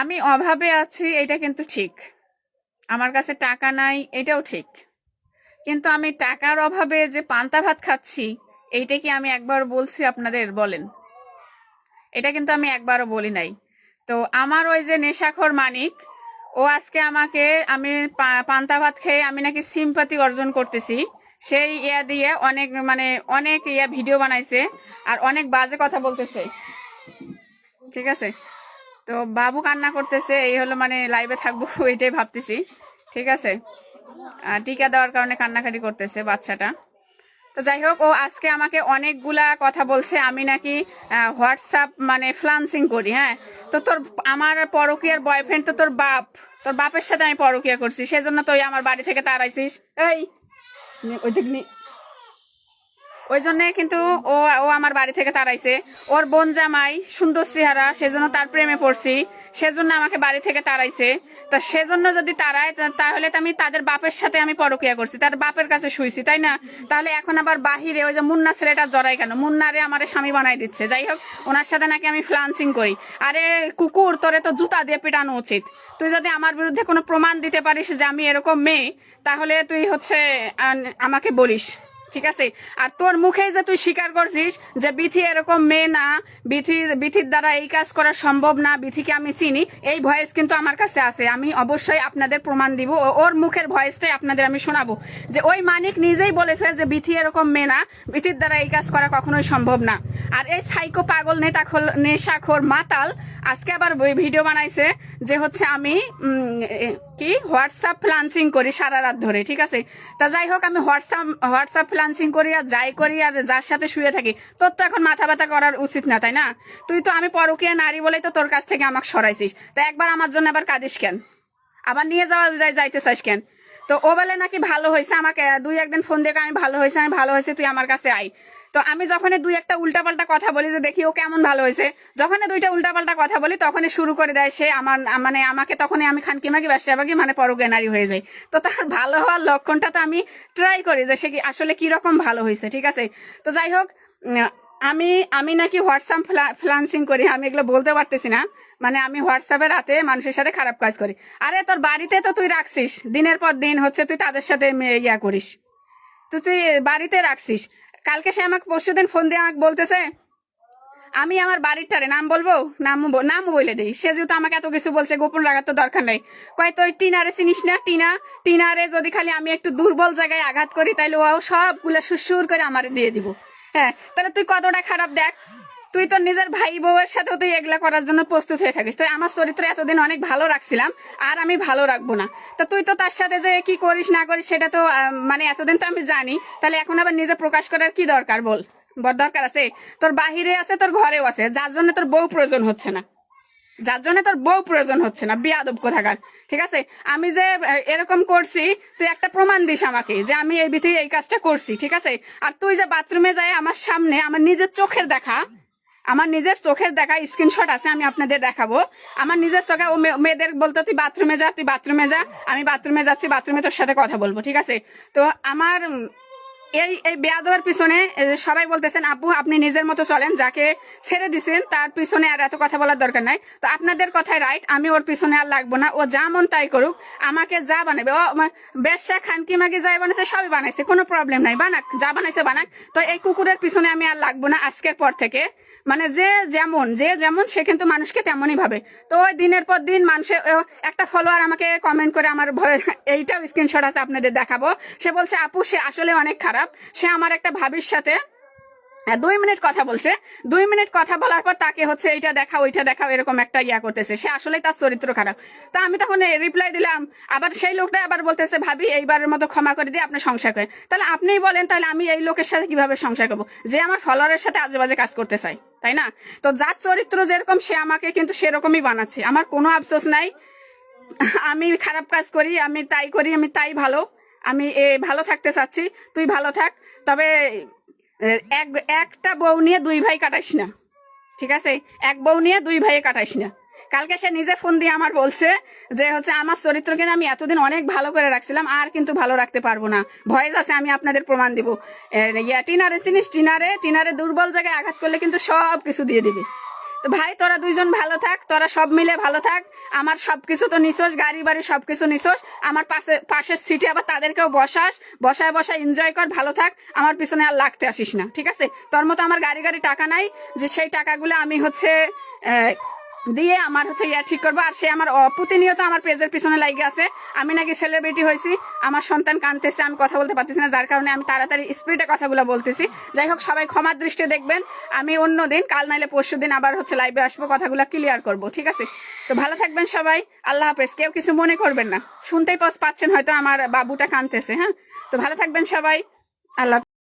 আমি অভাবে আছি, এটা কিন্তু ঠিক। আমার কাছে টাকা নাই, এটাও ঠিক। কিন্তু আমি টাকার অভাবে যে পান্তা ভাত খাচ্ছি, এইটা কি আমি একবার বলছি আপনাদের, বলেন। এটা কিন্তু আমি একবারও বলি নাই। তো আমার ওই যে নেশাখোর মানিক, ও আজকে আমাকে, আমি পান্তা ভাত খেয়ে আমি নাকি সিম্পাতি অর্জন করতেছি। সেই ইয়া দিয়ে অনেক মানে অনেক ইয়া ভিডিও বানাইছে আর অনেক বাজে কথা বলতেছে। ঠিক আছে? তো বাবু কান্না করতেছে, এই হলো মানে লাইভে থাকব, এটাই ভাবতেছি। ঠিক আছে? টিকা দেওয়ার কারণে কান্নাকাটি করতেছে বাচ্চাটা। তো যাই হোক, ও আজকে আমাকে অনেকগুলা কথা বলছে, আমি নাকি হোয়াটসঅ্যাপ মানে ফ্লান্সিং করি হ্যাঁ? তো তোর, আমার পরকিয়ার বয়ফ্রেন্ড তো তোর বাপ। তোর বাপের সাথে আমি পরকিয়া করছি, সেজন্য তুই আমার বাড়ি থেকে তাড়াইছিস এই, ওই। ওই জন্য কিন্তু ও ও আমার বাড়ি থেকে তাড়াইছে। ওর বোন জামাই, সুন্দর চেহারা, সেজন্য তার প্রেমে পড়ছি। সেজন্য আমাকে বাড়ি থেকে তাড়াইছে। তা সেজন্য যদি তাড়ায় তাহলে তো আমি তাদের বাপের সাথে আমি পরকিয়া করছি। তার বাপের কাছে শুইছি, তাই না? তাহলে এখন আবার বাহিরে ওই যে মুন্না ছেলেটা জড়াই কেন? মুন্নারে আমার স্বামী বানাই দিচ্ছে। যাই হোক, ওনার সাথে নাকি আমি ফ্লান্সিং করি। আরে কুকুর, তোরে তো জুতা দিয়ে পিটানো উচিত। তুই যদি আমার বিরুদ্ধে কোনো প্রমাণ দিতে পারিস যে আমি এরকম মেয়ে, তাহলে তুই হচ্ছে আমাকে বলিস। ঠিক আছে? আর তোর মুখে যে তুই স্বীকার করছিস যে বিথি এরকম মেয়ে না, বিথি, বিথির দ্বারা এই কাজ করা সম্ভব না, বিথিকে আমি চিনি, এই ভয়েস কিন্তু আমার কাছে আছে। আমি অবশ্যই আপনাদের প্রমাণ দিব ওর মুখের ভয়েসটাই আপনাদের আমি শোনাবো। যে ওই মানিক নিজেই বলেছে যে বিথি এরকম মেয়ে না, বিথির দ্বারা এই কাজ করা কখনোই সম্ভব না। আর এই সাইকো পাগল নেতা নেশাখোর মাতাল আজকে আবার ভিডিও বানাইছে যে হচ্ছে আমি কি? হোয়াটসঅ্যাপ ফ্লান্সিং করি সারা রাত ধরে, ঠিক আছে? তা যাই হোক, আমি হোয়াটসঅ্যাপ হোয়াটসঅ্যাপ ফ্লান্সিং করি আর যাই করি আর যার সাথে শুয়ে থাকি, তোর তো এখন মাথা ব্যথা করার উচিত না, তাই না? তুই তো আমি পরকীয়া নারী বলেই তো তোর কাছ থেকে আমাকে সরাইছিস। তা একবার আমার জন্য আবার কাঁদিস কেন? আবার নিয়ে যাওয়া যাই যাইতে চাস কেন? তো ও বলে নাকি ভালো হয়েছে আমাকে, দুই একদিন ফোন দেখে আমি ভালো হয়েছে, আমি ভালো হয়েছে, তুই আমার কাছে আই তো আমি যখন দুই একটা উল্টাপাল্টা কথা বলি যে দেখি ও কেমন ভালো হয়েছে যখন দুইটা উল্টাপাল্টা কথা বলি তখনই শুরু করে দেয় সে আমার মানে আমাকে তখনই আমি খানকিমাকি ব্যবসাবাগি মানে পরজ্ঞানারি হয়ে যায়। তো তার ভালো হওয়ার লক্ষণটা তো আমি ট্রাই করি যে সে কি আসলে কীরকম ভালো হয়েছে, ঠিক আছে? তো যাই হোক আমি আমি নাকি হোয়াটসঅ্যাপ ফ্লান্সিং করি, আমি এগুলো বলতে পারতেছি না। মানে আমি হোয়াটসঅ্যাপে রাতে মানুষের সাথে খারাপ কাজ করি। আরে, তোর বাড়িতে তো তুই রাখছিস। দিনের পর দিন হচ্ছে তুই তাদের সাথে ইয়া করিস। তো তুই বাড়িতে রাখছিস। কালকে সে আমাকে পরশু দিন ফোন দিয়ে আমাকে বলতেছে, আমি আমার বাড়িরটারে নাম বলব? নাম নাম বলে দিই। সে যেহেতু আমাকে এত কিছু বলছে, গোপন রাখার তো দরকার নেই। কয় তুই টিনারে চিনিস না? টিনা, টিনারে যদি খালি আমি একটু দুর্বল জায়গায় আঘাত করি তাহলে ও সবগুলো সুসুর করে আমারে দিয়ে দিব। হ্যাঁ তাহলে তুই কতটা খারাপ দেখ? তুই তোর নিজের ভাই বউয়ের সাথে তুই এগুলা করার জন্য প্রস্তুত হয়ে থাকিস। তুই আমার চরিত্র এতদিন অনেক ভালো রাখছিলাম, আর আমি ভালো রাখব না। তো তুই তো তার সাথে যে কি করিস না করিস, সেটা তো মানে এতদিন তো আমি জানি। তাহলে এখন আবার নিজে প্রকাশ করার কি দরকার বল? বড় দরকার আছে? তোর বাহিরে আছে, তোর ঘরেও আছে। যার জন্য তোর বউ প্রয়োজন হচ্ছে না। যার জন্য তোর বউ প্রয়োজন হচ্ছে না, বিয়াদব কোথাকার। ঠিক আছে? আমি যে এরকম করছি, তুই একটা প্রমাণ দিস আমাকে যে আমি এই ভিতরে এই কাজটা করছি, ঠিক আছে? আর তুই যে বাথরুমে যায় আমার সামনে, আমার নিজের চোখের দেখা, আমার নিজের চোখের দেখা স্ক্রিনশট আছে, আমি আপনাদের দেখাবো। আমার নিজের চোখে, ও মেয়েদের বলতো, তুই বাথরুমে যা, তুই বাথরুমে যা, আমি বাথরুমে যাচ্ছি, বাথরুমে তোর সাথে কথা বলব ঠিক আছে? তো আমার এই এই বেয়াদবের পিছনে সবাই বলতেছেন, আপু, আপনি নিজের মতো চলেন, যাকে ছেড়ে দিছেন, তার পিছনে আর এত কথা বলার দরকার নাই। তো আপনাদের কথাই রাইট আমি ওর পিছনে আর লাগবো না। ও যা মন তাই করুক, আমাকে যা বানাবে। ও বেশ্যা, খানকি, মাগি যাই বানাইছে, সবই বানাইছে, কোনো প্রবলেম নাই। বানাক, যা বানাইছে বানাক। তো এই কুকুরের পিছনে আমি আর লাগবো না আজকের পর থেকে। মানে যে যেমন যে যেমন, সে কিন্তু মানুষকে তেমনই ভাবে। তো দিনের পর দিন মানুষের একটা ফলোয়ার আমাকে কমেন্ট করে আমার এইটাও স্ক্রিনশট আছে, আপনাদের দেখাবো। সে বলছে, আপু, সে আসলে অনেক খারাপ। সে আমার একটা ভাবির সাথে দুই মিনিট কথা বলছে। দুই মিনিট কথা বলার পর তাকে হচ্ছে এইটা দেখা ওইটা দেখা এরকম একটা ইয়া করতেছে। সে আসলেই তার চরিত্র খারাপ। তা আমি তখন রিপ্লাই দিলাম, আবার সেই লোকটা আবার বলতেছে, ভাবি, এইবারের মতো ক্ষমা করে দিয়ে আপনি সংসার করেন। তাহলে আপনিই বলেন, তাহলে আমি এই লোকের সাথে কীভাবে সংসার করব? যে আমার ফলোয়ারের সাথে আজে বাজে কাজ করতে চাই তাই না? তো যার চরিত্র যেরকম, সে আমাকে কিন্তু সেরকমই বানাচ্ছে। আমার কোনো আফসোস নাই। আমি খারাপ কাজ করি, আমি তাই করি, আমি তাই ভালো। আমি, এ, ভালো থাকতে চাচ্ছি। তুই ভালো থাক। তবে এক, একটা বউ নিয়ে দুই ভাই কাটাইস না। ঠিক আছে? এক বউ নিয়ে দুই ভাইয়ে কাটাইস না। কালকে সে নিজে ফোন দিয়ে আমার বলছে যে, হচ্ছে, আমার চরিত্রকে আমি এতদিন অনেক ভালো করে রাখছিলাম, আর কিন্তু ভালো রাখতে পারব না। ভয়েস আছে, আমি আপনাদের প্রমাণ দিব। ইয়া, টিনারে চিনিস? টিনারে টিনারে দুর্বল জায়গায় আঘাত করলে কিন্তু সব কিছু দিয়ে দিবে। তো ভাই, তোরা দুইজন ভালো থাক, তোরা সব মিলে ভালো থাক। আমার সবকিছু তো নিছোস, গাড়ি বাড়ি সবকিছু নিছোস। আমার পাশে, পাশের সিটে আবার তাদেরকেও বসাস। বসায় বসায় এনজয় কর, ভালো থাক। আমার পিছনে আর লাগতে আসিস না, ঠিক আছে? তোর মতো আমার গাড়ি গাড়ি টাকা নাই, যে সেই টাকাগুলো আমি হচ্ছে দিয়ে আমার হচ্ছে ইয়া ঠিক করব। আর সে আমার প্রতিনিয়ত আমার পেজের পিছনে লাগে আছে। আমি নাকি সেলিব্রিটি হয়েছি, আমার সন্তান কানতেছে আমি কথা বলতে পারতেছি না, যার কারণে আমি তাড়াতাড়ি স্পিডে কথাগুলো বলতেছি। যাই হোক, সবাই ক্ষমার দৃষ্টি দেখবেন। আমি অন্য দিন, কাল নাইলে পরশু দিন আবার হচ্ছে লাইভে আসব, কথাগুলো ক্লিয়ার করব, ঠিক আছে? তো ভালো থাকবেন সবাই, আল্লাহ হাফেজ। কেউ কিছু মনে করবেন না। শুনতেই পাচ্ছেন হয়তো আমার বাবুটা কানতেছে হ্যাঁ? তো ভালো থাকবেন সবাই, আল্লাহ